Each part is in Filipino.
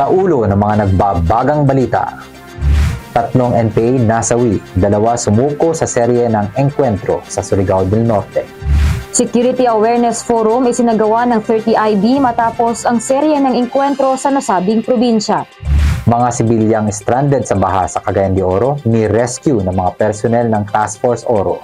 Sa ulo ng mga nagbabagang balita, tatlong NPA nasawi, dalawa sumuko sa serye ng Encuentro sa Surigao del Norte. Security Awareness Forum isinagawa ng 30IB matapos ang serye ng engkwentro sa nasabing probinsya. Mga sibilyang stranded sa baha sa Cagayan de Oro, ni-rescue ng mga personnel ng Task Force Oro.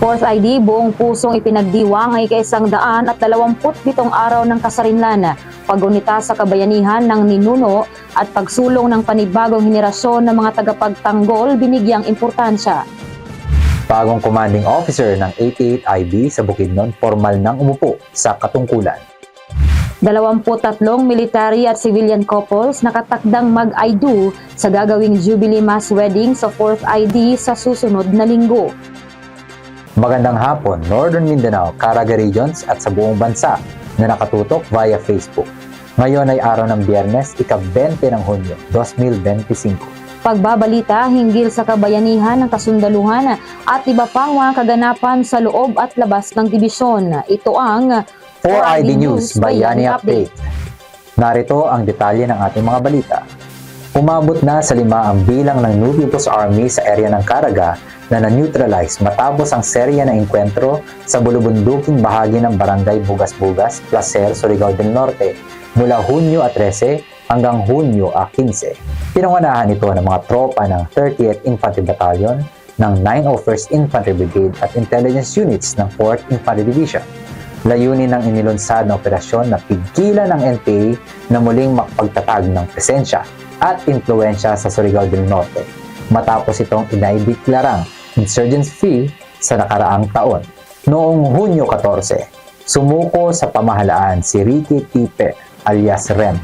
Fourth ID, buong pusong ipinagdiwang ang ikaisang daan at dalawamput pitong araw ng kasarinlan, pagunita sa kabayanihan ng ninuno at pagsulong ng panibagong henerasyon ng mga tagapagtanggol binigyang importansya. Bagong commanding officer ng 88IB sa Bukidnon, formal nang umupo sa katungkulan. 23 military at civilian couples nakatakdang mag-I do sa gagawing Jubilee Mass Wedding sa 4th ID sa susunod na linggo. Magandang hapon, Northern Mindanao, Caraga Regions at sa buong bansa na nakatutok via Facebook. Ngayon ay araw ng biyernes, ika-20 ng Hunyo, 2025. Pagbabalita hinggil sa kabayanihan ng kasundaluhan at iba pang mga kaganapan sa loob at labas ng dibisyon. Ito ang 4ID News Bayani Update. Narito ang detalye ng ating mga balita. Umabot na sa lima ang bilang ng New People's Army sa area ng Caraga na na-neutralize matapos ang serya ng engkwentro sa bulubunduking bahagi ng Barangay Bugas-Bugas, Placer, Surigao del Norte mula Hunyo 13 hanggang Hunyo 15. Pinangunahan ito ng mga tropa ng 30th Infantry Battalion, ng 901st Infantry Brigade at intelligence units ng 4th Infantry Division. Layunin ng inilunsad na operasyon na pigilan ng NPA na muling makapagtatag ng presensya at impluensya sa Surigao del Norte matapos itong inaibiklarang insurgents free sa nakaraang taon. Noong Hunyo 14, sumuko sa pamahalaan si Ricky Tipe alias Rem,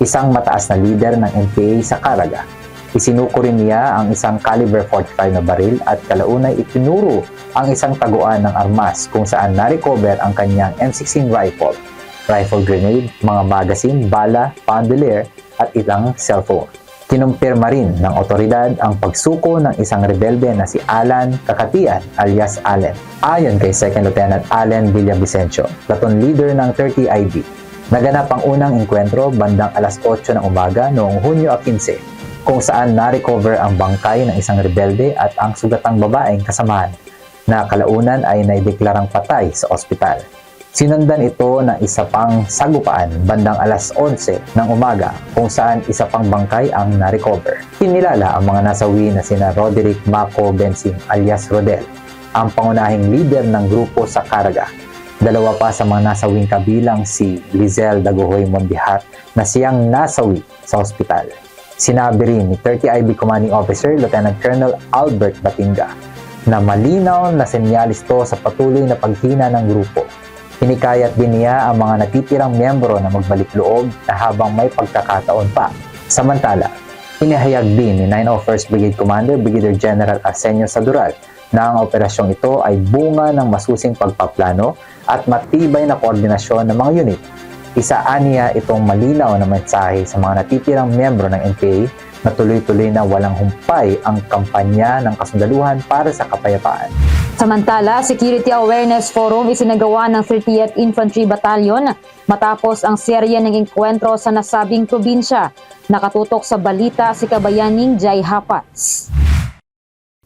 isang mataas na leader ng NPA sa Caraga. Isinuko rin niya ang isang caliber 45 na baril at kalaunay itinuro ang isang taguan ng armas kung saan na-recover ang kanyang M16 rifle, rifle grenade, mga magazine, bala, bandolier at ilang cellphone. Kinumpirma rin ng otoridad ang pagsuko ng isang rebelde na si Alan Kakatian alias Allen. Ayon kay Second Lieutenant Allen Villavicencio, platoon leader ng 30IB, naganap ang unang enkwentro bandang alas 8 ng umaga noong Hunyo 15 kung saan na-recover ang bangkay ng isang rebelde at ang sugatang babaeng kasamahan na kalaunan ay naideklarang patay sa ospital. Sinundan ito ng isa pang sagupaan bandang alas 11 ng umaga kung saan isa pang bangkay ang na-recover. Kinilala ang mga nasawi na sina Roderick Mako Bensing alias Rodel, ang pangunahing leader ng grupo sa Caraga. Dalawa pa sa mga nasawing kabilang si Lizelle Dagohoy Mondihat na siyang nasawi sa ospital. Sinabi rin ni 30IB Commanding Officer Lieutenant Colonel Albert Batinga na malinaw na senyalis to sa patuloy na paghina ng grupo. Hinikayat din niya ang mga natitirang miyembro na magbalik loob na habang may pagkakataon pa. Samantala, inihayag din ni 901st Brigade Commander Brigadier General Arsenio Sadural na ang operasyong ito ay bunga ng masusing pagpaplano at matibay na koordinasyon ng mga unit Isaan niya itong malinaw na mensahe sa mga natitirang miyembro ng NPA na tuloy-tuloy na walang humpay ang kampanya ng kasundaluhan para sa kapayapaan. Samantala, Security Awareness Forum isinagawa ng 30th Infantry Battalion matapos ang serye ng engkwentro sa nasabing probinsya. Nakatutok sa balita si Kabayaning Jai Hapats.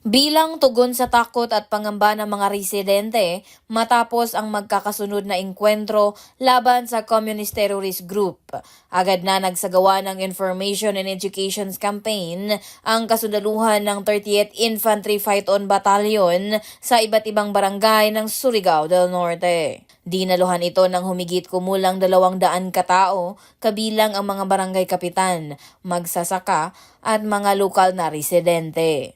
Bilang tugon sa takot at pangamba ng mga residente matapos ang magkakasunod na engkwentro laban sa Communist Terrorist Group, agad na nagsagawa ng Information and Education Campaign ang kasundaluhan ng 30th Infantry Fight-On Battalion sa iba't ibang barangay ng Surigao del Norte. Dinaluhan ito ng humigit kumulang dalawang daan katao, kabilang ang mga barangay kapitan, magsasaka at mga lokal na residente.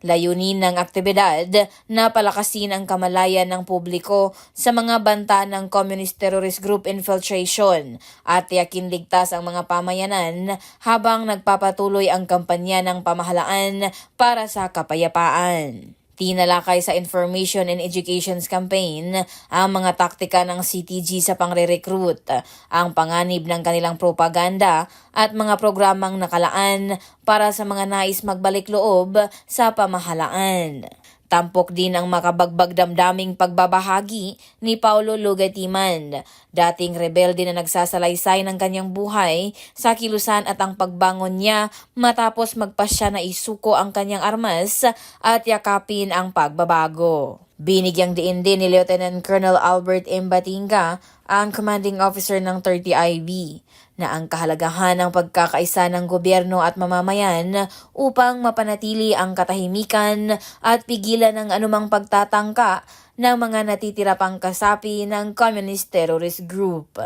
Layunin ng aktibidad na palakasin ang kamalayan ng publiko sa mga banta ng Communist Terrorist Group infiltration at tiyakin ligtas ang mga pamayanan habang nagpapatuloy ang kampanya ng pamahalaan para sa kapayapaan. Tinalakay sa Information and Education Campaign ang mga taktika ng CTG sa pangre-recruit, ang panganib ng kanilang propaganda at mga programang nakalaan para sa mga nais magbalik loob sa pamahalaan. Tampok din ang makabagbag damdaming pagbabahagi ni Paulo Lugatiman, dating rebelde na nagsasalaysay ng kanyang buhay sa kilusan at ang pagbangon niya matapos magpasya na isuko ang kanyang armas at yakapin ang pagbabago. Binigyang diin din ni Lieutenant Colonel Albert M. Batinga, ang commanding officer ng 30 IB, na ang kahalagahan ng pagkakaisa ng gobyerno at mamamayan upang mapanatili ang katahimikan at pigilan ng anumang pagtatangka ng mga natitira pang kasapi ng Communist Terrorist Group.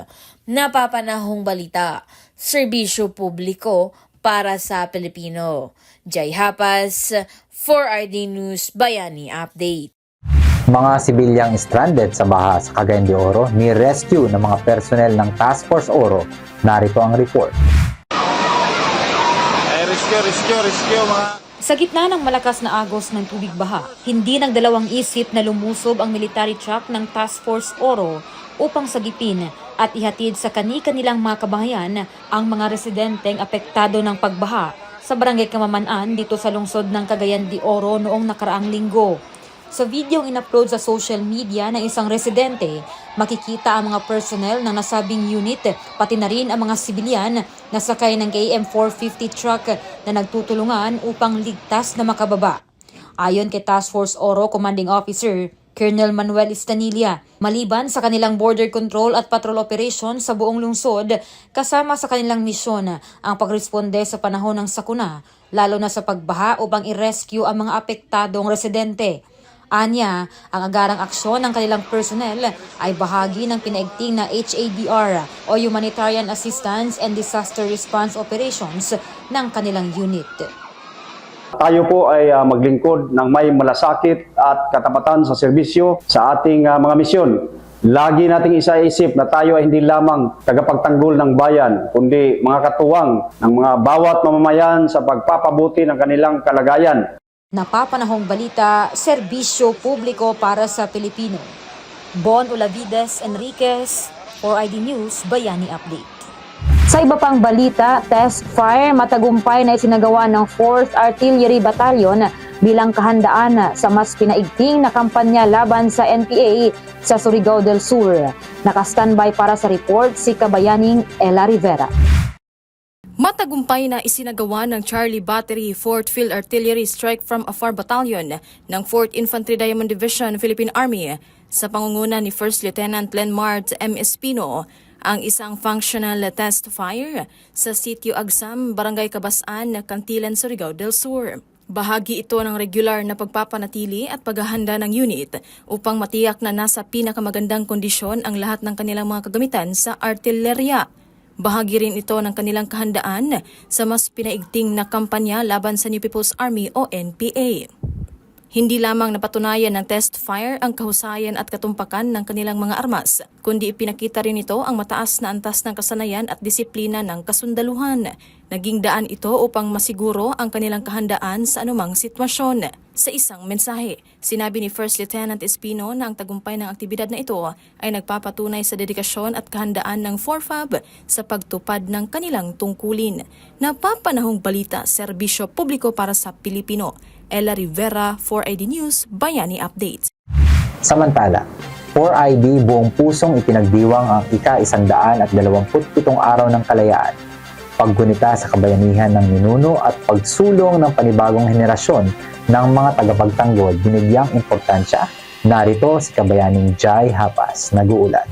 Napapanahong balita, serbisyo publiko para sa Pilipino. Jai Hapas, 4ID News Bayani Update. Mga sibilyang stranded sa baha sa Cagayan de Oro ni-rescue ng mga personnel ng Task Force Oro. Narito ang report. Ay, rescue, rescue, rescue mga... Sa gitna ng malakas na agos ng tubig baha, hindi nagdalawang isip na lumusob ang military truck ng Task Force Oro upang sagipin at ihatid sa kani-kanilang mga kabahayan ang mga residenteng apektado ng pagbaha sa barangay Kamamanaan dito sa lungsod ng Cagayan de Oro noong nakaraang linggo. Sa video in-upload sa social media ng isang residente, makikita ang mga personnel ng nasabing unit, pati na rin ang mga sibilyan na sakay ng KM450 truck na nagtutulungan upang ligtas na makababa. Ayon kay Task Force Oro Commanding Officer Colonel Manuel Estanilla, maliban sa kanilang border control at patrol operation sa buong lungsod, kasama sa kanilang misyon ang pagresponde sa panahon ng sakuna, lalo na sa pagbaha upang i-rescue ang mga apektadong residente. Anya, ang agarang aksyon ng kanilang personnel ay bahagi ng pinaigting na HADR o Humanitarian Assistance and Disaster Response Operations ng kanilang unit. Tayo po ay ah, maglingkod ng may malasakit at katapatan sa serbisyo sa ating ah, mga misyon. Lagi nating isaisip na tayo ay hindi lamang tagapagtanggol ng bayan, kundi mga katuwang ng mga bawat mamamayan sa pagpapabuti ng kanilang kalagayan. Napapanahong balita, serbisyo publiko para sa Pilipino. Bon Olavides Enriquez, 4ID News, Bayani Update. Sa iba pang balita, test fire matagumpay na isinagawa ng 4th Artillery Battalion bilang kahandaan sa mas pinaigting na kampanya laban sa NPA sa Surigao del Sur. Naka-standby para sa report si Kabayaning Ella Rivera. Matagumpay na isinagawa ng Charlie Battery 4th Field Artillery Strike from Afar Battalion ng 4th Infantry Diamond Division Philippine Army sa pangunguna ni First Lieutenant Lenmart M. Espino ang isang functional test fire sa sitio Agsam, Barangay Kabasaan, Kantilan, Surigao del Sur. Bahagi ito ng regular na pagpapanatili at paghahanda ng unit upang matiyak na nasa pinakamagandang kondisyon ang lahat ng kanilang mga kagamitan sa artillerya. Bahagi rin ito ng kanilang kahandaan sa mas pinaigting na kampanya laban sa New People's Army o NPA. Hindi lamang napatunayan ng test fire ang kahusayan at katumpakan ng kanilang mga armas, kundi ipinakita rin ito ang mataas na antas ng kasanayan at disiplina ng kasundaluhan. Naging daan ito upang masiguro ang kanilang kahandaan sa anumang sitwasyon. Sa isang mensahe, sinabi ni First Lieutenant Espino na ang tagumpay ng aktibidad na ito ay nagpapatunay sa dedikasyon at kahandaan ng 4FAB sa pagtupad ng kanilang tungkulin. Napapanahong balita, serbisyo publiko para sa Pilipino. Ella Rivera, 4ID News, Bayani Updates. Samantala, 4ID buong pusong ipinagdiwang ang ika-isandaan at 27 araw ng kalayaan, paggunita sa kabayanihan ng ninuno at pagsulong ng panibagong henerasyon ng mga tagapagtanggol binigyang importansya. Narito si Kabayaning Jai Hapas, nag-uulat.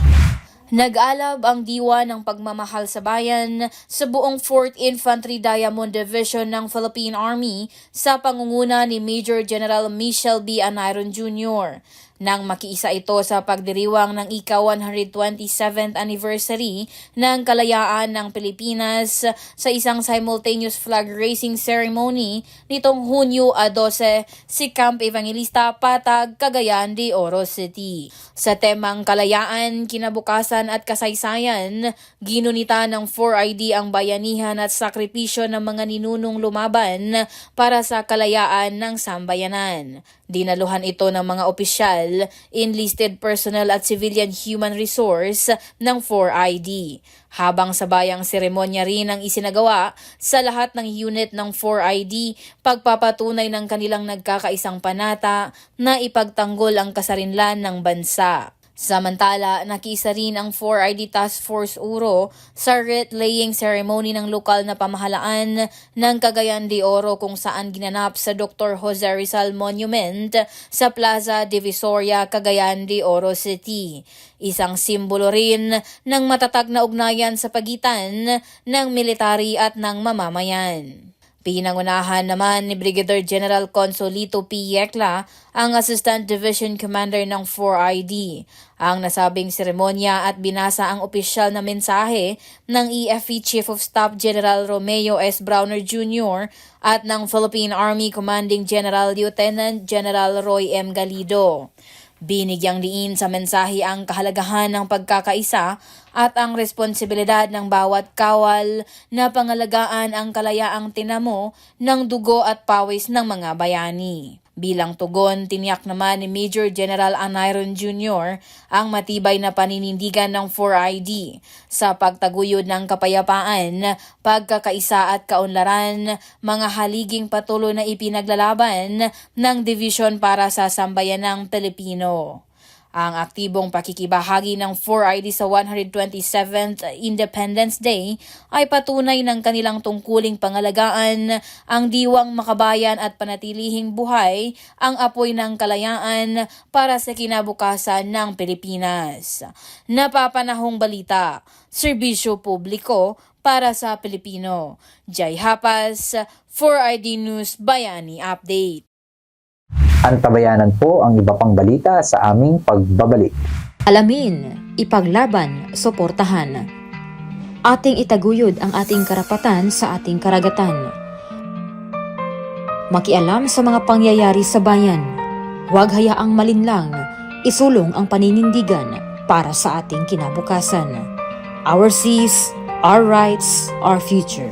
Nag-alab ang diwa ng pagmamahal sa bayan sa buong 4th Infantry Diamond Division ng Philippine Army sa pangunguna ni Major General Michel B. Anayron Jr. Nang makiisa ito sa pagdiriwang ng ika-127th anniversary ng kalayaan ng Pilipinas sa isang simultaneous flag raising ceremony nitong Hunyo a 12 si Camp Evangelista Patag, Cagayan de Oro City. Sa temang kalayaan, kinabukasan at kasaysayan, ginunita ng 4ID ang bayanihan at sakripisyo ng mga ninunong lumaban para sa kalayaan ng sambayanan. Dinaluhan ito ng mga opisyal opisyal, enlisted personnel at civilian human resource ng 4ID. Habang sabayang seremonya rin ang isinagawa sa lahat ng unit ng 4ID, pagpapatunay ng kanilang nagkakaisang panata na ipagtanggol ang kasarinlan ng bansa. Samantala, nakisa rin ang 4ID Task Force Uro sa wreath-laying ceremony ng lokal na pamahalaan ng Cagayan de Oro kung saan ginanap sa Dr. Jose Rizal Monument sa Plaza Divisoria, Cagayan de Oro City. Isang simbolo rin ng matatag na ugnayan sa pagitan ng military at ng mamamayan. Pinangunahan naman ni Brigadier General Consolito P. Yecla, ang Assistant Division Commander ng 4ID. Ang nasabing seremonya at binasa ang opisyal na mensahe ng EFE Chief of Staff General Romeo S. Browner Jr. at ng Philippine Army Commanding General Lieutenant General Roy M. Galido. Binigyang diin sa mensahe ang kahalagahan ng pagkakaisa at ang responsibilidad ng bawat kawal na pangalagaan ang kalayaang tinamo ng dugo at pawis ng mga bayani. Bilang tugon, tiniyak naman ni Major General Anayron Jr. ang matibay na paninindigan ng 4ID sa pagtaguyod ng kapayapaan, pagkakaisa at kaunlaran, mga haliging patuloy na ipinaglalaban ng division para sa sambayanang Pilipino. Ang aktibong pakikibahagi ng 4ID sa 127th Independence Day ay patunay ng kanilang tungkuling pangalagaan ang diwang makabayan at panatilihing buhay ang apoy ng kalayaan para sa kinabukasan ng Pilipinas. Napapanahong balita, serbisyo publiko para sa Pilipino. Jai Hapas, 4ID News Bayani Update. Antabayanan po ang iba pang balita sa aming pagbabalik. Alamin, ipaglaban, suportahan. Ating itaguyod ang ating karapatan sa ating karagatan. Makialam sa mga pangyayari sa bayan. Huwag hayaang malinlang, isulong ang paninindigan para sa ating kinabukasan. Our seas, our rights, our future.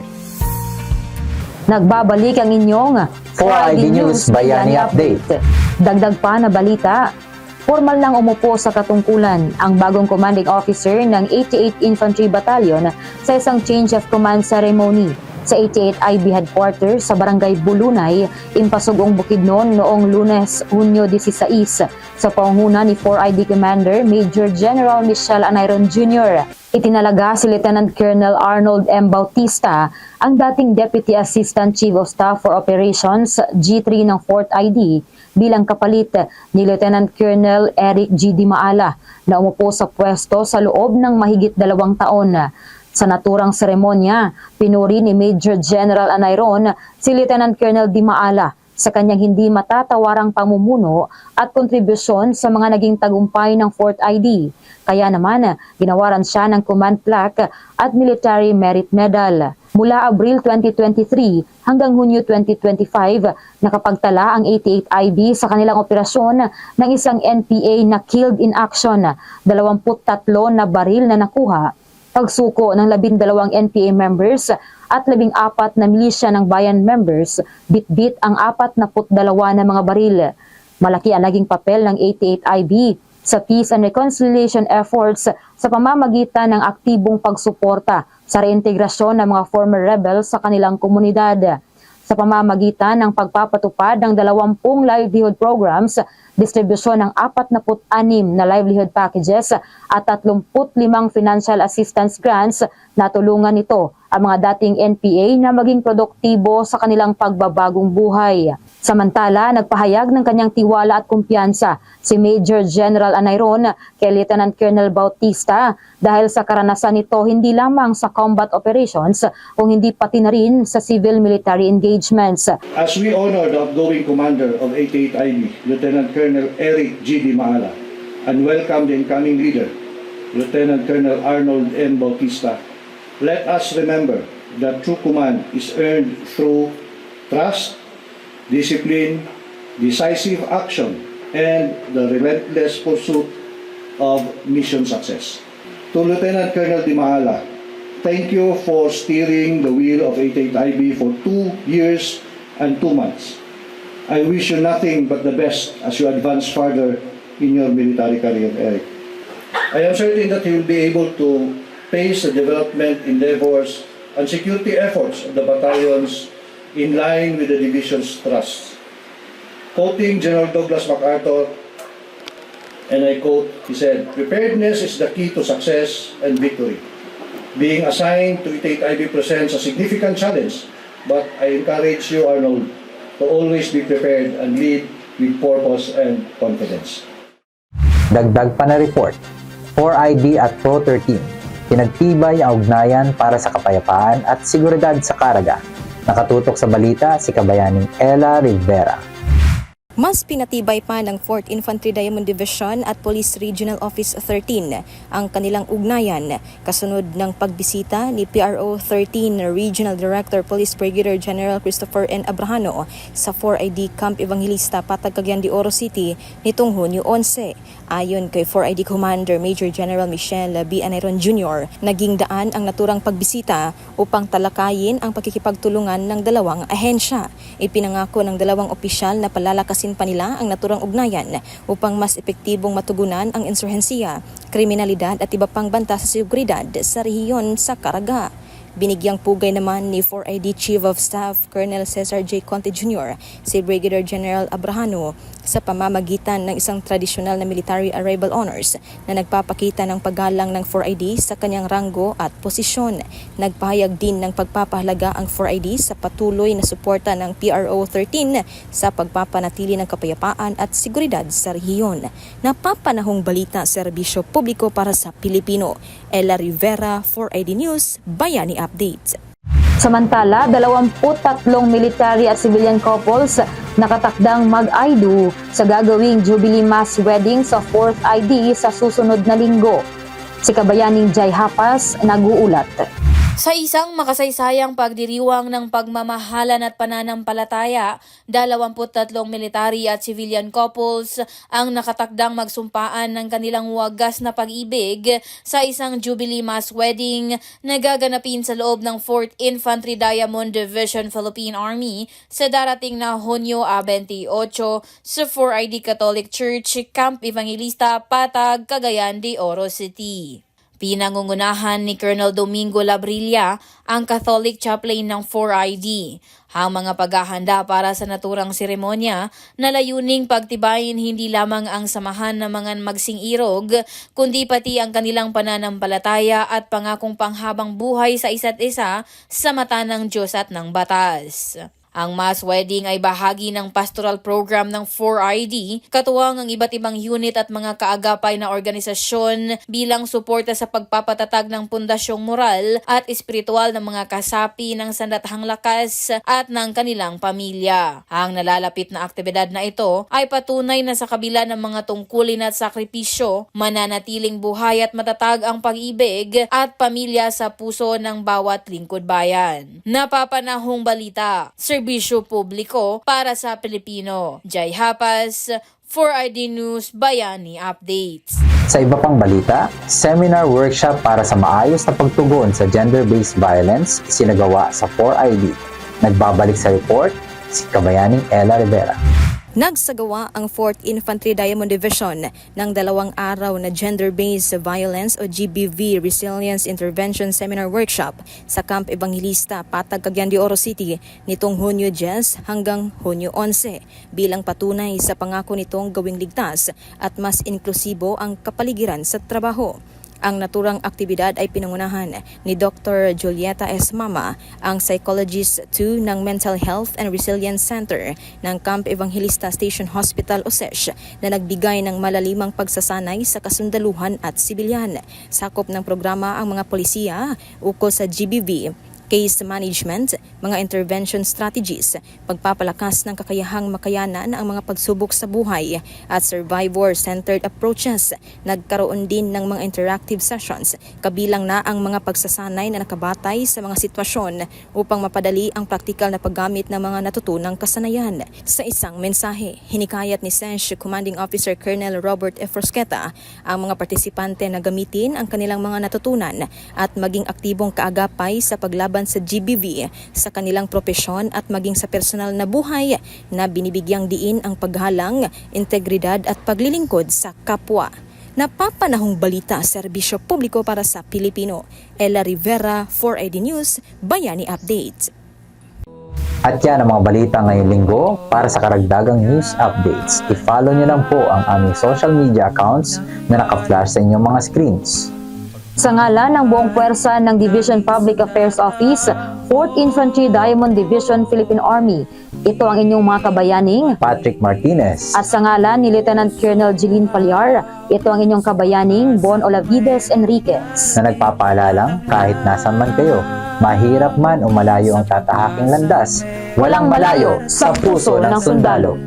Nagbabalik ang inyong 4ID News Bayani Update. Dagdag pa na balita, formal nang umupo sa katungkulan ang bagong commanding officer ng 88 Infantry Battalion sa isang change of command ceremony sa 88 IB headquarters sa Barangay Bulunay, Impasugong Bukidnon noong Lunes, Hunyo 16 sa pangunguna ni 4ID Commander Major General Michelle Anayron Jr. Itinalaga si Lieutenant Colonel Arnold M. Bautista, ang dating Deputy Assistant Chief of Staff for Operations G3 ng 4th ID bilang kapalit ni Lieutenant Colonel Eric G. Dimaala na umupo sa pwesto sa loob ng mahigit dalawang taon. Sa naturang seremonya, pinuri ni Major General Anayron si Lieutenant Colonel Dimaala sa kanyang hindi matatawarang pamumuno at kontribusyon sa mga naging tagumpay ng 4th ID. Kaya naman, ginawaran siya ng Command Plaque at Military Merit Medal. Mula Abril 2023 hanggang Hunyo 2025, nakapagtala ang 88 IB sa kanilang operasyon ng isang NPA na killed in action, 23 na baril na nakuha pagsuko ng labindalawang NPA members at labing apat na milisya ng bayan members, bit-bit ang apat na putdalawa na mga baril. Malaki ang naging papel ng 88 IB sa peace and reconciliation efforts sa pamamagitan ng aktibong pagsuporta sa reintegrasyon ng mga former rebels sa kanilang komunidad sa pamamagitan ng pagpapatupad ng 20 livelihood programs, distribusyon ng 46 na livelihood packages at 35 financial assistance grants na tulungan nito ang mga dating NPA na maging produktibo sa kanilang pagbabagong buhay. Samantala, nagpahayag ng kanyang tiwala at kumpiyansa si Major General Anayron kay Lieutenant Colonel Bautista dahil sa karanasan nito hindi lamang sa combat operations kung hindi pati na rin sa civil-military engagements. As we honor the outgoing commander of 88 IB, Lieutenant Colonel Eric G. Maala, and welcome the incoming leader, Lieutenant Colonel Arnold N. Bautista, let us remember that true command is earned through trust, discipline, decisive action, and the relentless pursuit of mission success. To Lieutenant Colonel Di Maala, thank you for steering the wheel of 88 IB for two years and two months. I wish you nothing but the best as you advance further in your military career, Eric. I am certain that you will be able to pace the development endeavors and security efforts of the battalions in line with the division's thrust. Quoting General Douglas MacArthur, and I quote, he said, Preparedness is the key to success and victory. Being assigned to 88 IB presents a significant challenge, but I encourage you, Arnold, to always be prepared and lead with purpose and confidence. Dagdag pa na report, 4ID at Pro 13, pinagtibay ang ugnayan para sa kapayapaan at seguridad sa Caraga. Nakatutok sa balita si kabayaning Ella Rivera. Mas pinatibay pa ng 4th Infantry Diamond Division at Police Regional Office 13 ang kanilang ugnayan kasunod ng pagbisita ni PRO 13 Regional Director Police Brigadier General Christopher N. Abrahano sa 4ID Camp Evangelista Patag Cagayan de Oro City nitong Hunyo 11. Ayon kay 4ID Commander Major General Michelle B. Aneron Jr., naging daan ang naturang pagbisita upang talakayin ang pakikipagtulungan ng dalawang ahensya. Ipinangako ng dalawang opisyal na palalakasin pa nila ang naturang ugnayan upang mas epektibong matugunan ang insurhensiya, kriminalidad at iba pang banta sa seguridad sa rehiyon sa Caraga. Binigyang pugay naman ni 4ID Chief of Staff Colonel Cesar J. Conte Jr. si Brigadier General Abrahano sa pamamagitan ng isang tradisyonal na military arrival honors na nagpapakita ng paggalang ng 4ID sa kanyang ranggo at posisyon. Nagpahayag din ng pagpapahalaga ang 4ID sa patuloy na suporta ng PRO 13 sa pagpapanatili ng kapayapaan at seguridad sa rehiyon. Napapanahong balita serbisyo publiko para sa Pilipino. Ella Rivera, 4ID News, Bayani Update. Samantala, 23 military at civilian couples nakatakdang mag-IDO sa gagawing Jubilee Mass Wedding sa 4th ID sa susunod na linggo. Si Kabayaning Jai Hapas nag-uulat. Sa isang makasaysayang pagdiriwang ng pagmamahalan at pananampalataya, 23 military at civilian couples ang nakatakdang magsumpaan ng kanilang wagas na pag-ibig sa isang Jubilee Mass Wedding na gaganapin sa loob ng 4th Infantry Diamond Division Philippine Army sa darating na Hunyo 28 sa 4ID Catholic Church, Camp Evangelista, Patag, Cagayan de Oro City. Pinangungunahan ni Colonel Domingo Labrilla ang Catholic Chaplain ng 4ID. Ang mga paghahanda para sa naturang seremonya na layuning pagtibayin hindi lamang ang samahan ng mga magsing-irog, kundi pati ang kanilang pananampalataya at pangakong panghabang buhay sa isa't isa sa mata ng Diyos at ng batas. Ang mass wedding ay bahagi ng pastoral program ng 4ID, katuwang ang iba't ibang unit at mga kaagapay na organisasyon bilang suporta sa pagpapatatag ng pundasyong moral at espiritual ng mga kasapi ng sandathang lakas at ng kanilang pamilya. Ang nalalapit na aktibidad na ito ay patunay na sa kabila ng mga tungkulin at sakripisyo, mananatiling buhay at matatag ang pag-ibig at pamilya sa puso ng bawat lingkod bayan. Napapanahong balita, serbisyo publiko para sa Pilipino. Jai Hapas, 4ID News Bayani Updates. Sa iba pang balita, seminar workshop para sa maayos na pagtugon sa gender-based violence isinagawa sa 4ID. Nagbabalik sa report, si Kabayaning Ella Rivera. Nagsagawa ang 4th Infantry Diamond Division ng dalawang araw na Gender-Based Violence o GBV Resilience Intervention Seminar Workshop sa Camp Evangelista, Patag, Cagayan de Oro City nitong Hunyo 10 hanggang Hunyo 11 bilang patunay sa pangako nitong gawing ligtas at mas inklusibo ang kapaligiran sa trabaho. Ang naturang aktibidad ay pinangunahan ni Dr. Julieta S. Mama, ang Psychologist 2 ng Mental Health and Resilience Center ng Camp Evangelista Station Hospital o SESH na nagbigay ng malalimang pagsasanay sa kasundaluhan at sibilyan. Sakop ng programa ang mga polisiya ukol sa GBV case management, mga intervention strategies, pagpapalakas ng kakayahang makayanan ang mga pagsubok sa buhay at survivor-centered approaches. Nagkaroon din ng mga interactive sessions, kabilang na ang mga pagsasanay na nakabatay sa mga sitwasyon upang mapadali ang praktikal na paggamit ng mga natutunang kasanayan. Sa isang mensahe, hinikayat ni SENSH Commanding Officer Colonel Robert F. Rosqueta ang mga partisipante na gamitin ang kanilang mga natutunan at maging aktibong kaagapay sa paglaban sa GBV sa sa kanilang propesyon at maging sa personal na buhay na binibigyang diin ang paghalang, integridad at paglilingkod sa kapwa. Napapanahong balita, serbisyo publiko para sa Pilipino. Ella Rivera, 4ID News, Bayani Update. At yan ang mga balita ngayong linggo. Para sa karagdagang news updates, i-follow nyo lang po ang aming social media accounts na naka-flash sa inyong mga screens. Sa ngalan ng buong puwersa ng Division Public Affairs Office, 4th Infantry Diamond Division Philippine Army, ito ang inyong mga kabayaning Patrick Martinez, At sa ngalan ni Lieutenant Colonel Jeline Palyar, ito ang inyong kabayaning Bon Olavides Enriquez. na nagpapaalalang kahit nasan man kayo, mahirap man o malayo ang tatahaking landas, walang malayo sa puso ng sundalo.